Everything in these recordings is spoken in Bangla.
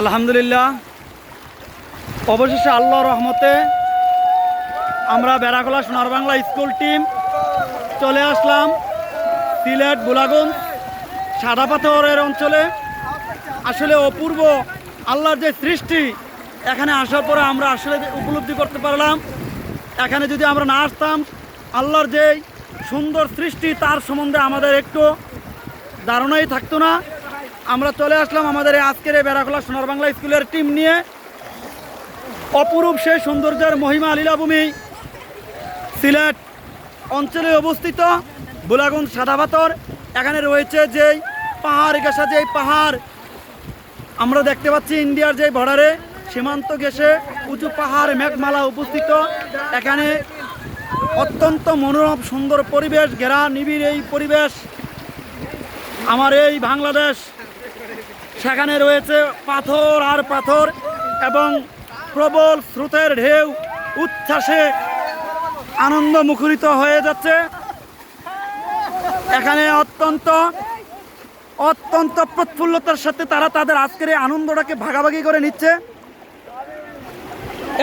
আলহামদুলিল্লাহ। অবশেষে আল্লাহ রহমতে আমরা বেড়াকলা সোনার বাংলা স্কুল টিম চলে আসলাম সিলেট বুলাগঞ্জ সাদা পাথরের অঞ্চলে। আসলে অপূর্ব আল্লাহর যে সৃষ্টি, এখানে আসার পরে আমরা আসলে উপলব্ধি করতে পারলাম। এখানে যদি আমরা না আসতাম, আল্লাহর যে সুন্দর সৃষ্টি তার সম্বন্ধে আমাদের একটু ধারণাই থাকতো না। আমরা চলে আসলাম আমাদের আজকের এই বেড়াখোলা সোনার বাংলা স্কুলের টিম নিয়ে। অপরূপ সেই সৌন্দর্যের মহিমা লীলাভূমি সিলেট অঞ্চলে অবস্থিত বুলাগঞ্জ সাদাপাতর এখানে রয়েছে যেই পাহাড় ঘেঁষা যেই পাহাড়। আমরা দেখতে পাচ্ছি ইন্ডিয়ার যে বর্ডারে সীমান্ত ঘেঁষে উঁচু পাহাড়, মেঘমালা উপস্থিত। এখানে অত্যন্ত মনোরম, সুন্দর পরিবেশ, ঘেরা, নিবিড় এই পরিবেশ। আমার এই বাংলাদেশ সেখানে রয়েছে পাথর আর পাথর এবং প্রবল স্রোতের ঢেউ। উচ্ছ্বাসে আনন্দ মুখরিত হয়ে যাচ্ছে। এখানে অত্যন্ত অত্যন্ত প্রফুল্লতার সাথে তারা তাদের আজকের এই আনন্দটাকে ভাগাভাগি করে নিচ্ছে।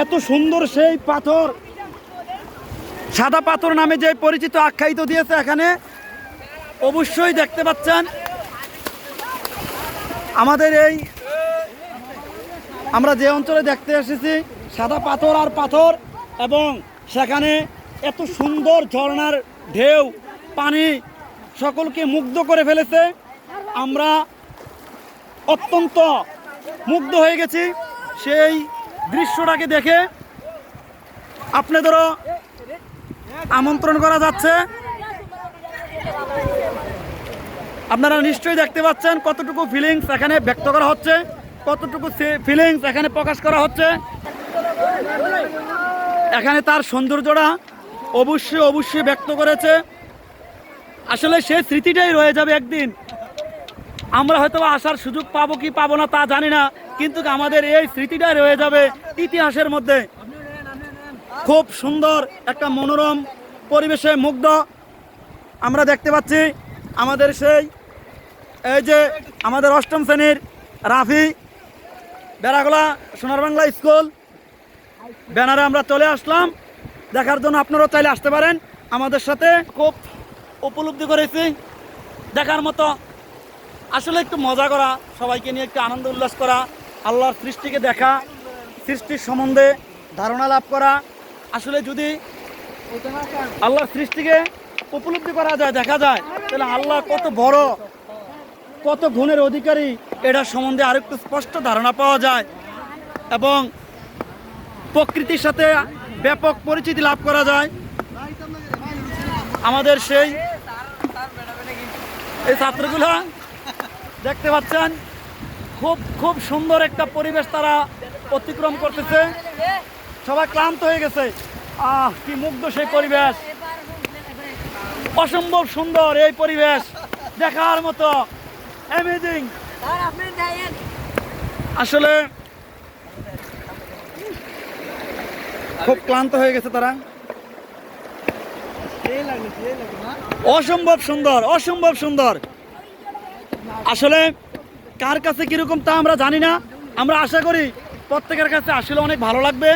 এত সুন্দর সেই পাথর, সাদা পাথর নামে যে পরিচিত আখ্যায়িত দিয়েছে এখানে, অবশ্যই দেখতে পাচ্ছেন। আমাদের এই, আমরা যে অঞ্চলে দেখতে এসেছি, সাদা পাথর আর পাথর, এবং সেখানে এত সুন্দর ঝর্ণার ঢেউ, পানি সকলকে মুগ্ধ করে ফেলেছে। আমরা অত্যন্ত মুগ্ধ হয়ে গেছি সেই দৃশ্যটাকে দেখে। আপনাদেরও আমন্ত্রণ করা যাচ্ছে। আপনারা নিশ্চয়ই দেখতে পাচ্ছেন কতটুকু ফিলিংস এখানে ব্যক্ত করা হচ্ছে, কতটুকু ফিলিংস এখানে প্রকাশ করা হচ্ছে। এখানে তার সৌন্দর্যটা অবশ্যই অবশ্যই ব্যক্ত করেছে। আসলে সে স্মৃতিটাই রয়ে যাবে একদিন। আমরা হয়তো আসার সুযোগ পাবো কি পাবো না তা জানি না, কিন্তু আমাদের এই স্মৃতিটাই রয়ে যাবে ইতিহাসের মধ্যে। খুব সুন্দর একটা মনোরম পরিবেশে মুগ্ধ। আমরা দেখতে পাচ্ছি আমাদের সেই, এই যে আমাদের অষ্টম শ্রেণির রাফি বেড়াগোলা সোনার বাংলা স্কুল। ব্যানারে আমরা চলে আসলাম। দেখার জন্য আপনারাও চাইলে আসতে পারেন। আমাদের সাথে খুব উপলব্ধি করেছি। দেখার মতো আসলে একটু মজা করা, সবাইকে নিয়ে একটু আনন্দ উল্লাস করা, আল্লাহর সৃষ্টিকে দেখা, সৃষ্টির সম্বন্ধে ধারণা লাভ করা। আসলে যদি আল্লাহর সৃষ্টিকে উপলব্ধি করা যায়, দেখা যায়। তাহলে আল্লাহ কত বড়, কত গুণের অধিকারী এটা সম্বন্ধে আরেকটু স্পষ্ট ধারণা পাওয়া যায়। এবং প্রকৃতির সাথে ব্যাপক পরিচিতি লাভ করা যায়। আমাদের সেই এই ছাত্রগুলা দেখতে পাচ্ছেন, খুব খুব সুন্দর একটা পরিবেশ তারা অতিক্রম করতেছে। সবাই ক্লান্ত হয়ে গেছে। আহ, কি মুগ্ধ সেই পরিবেশ। অসম্ভব সুন্দর এই পরিবেশ দেখার মতো। অ্যামেজিং আসলে খুব ক্লান্ত হয়ে গেছে তারা। অসম্ভব সুন্দর অসম্ভব সুন্দর। আসলে কার কাছে কীরকম তা আমরা জানি না। আমরা আশা করি প্রত্যেকের কাছে আসলে অনেক ভালো লাগবে।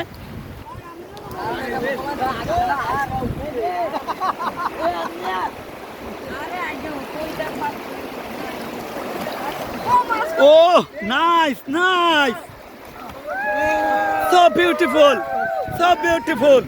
Oh, nice, nice. So beautiful, so beautiful.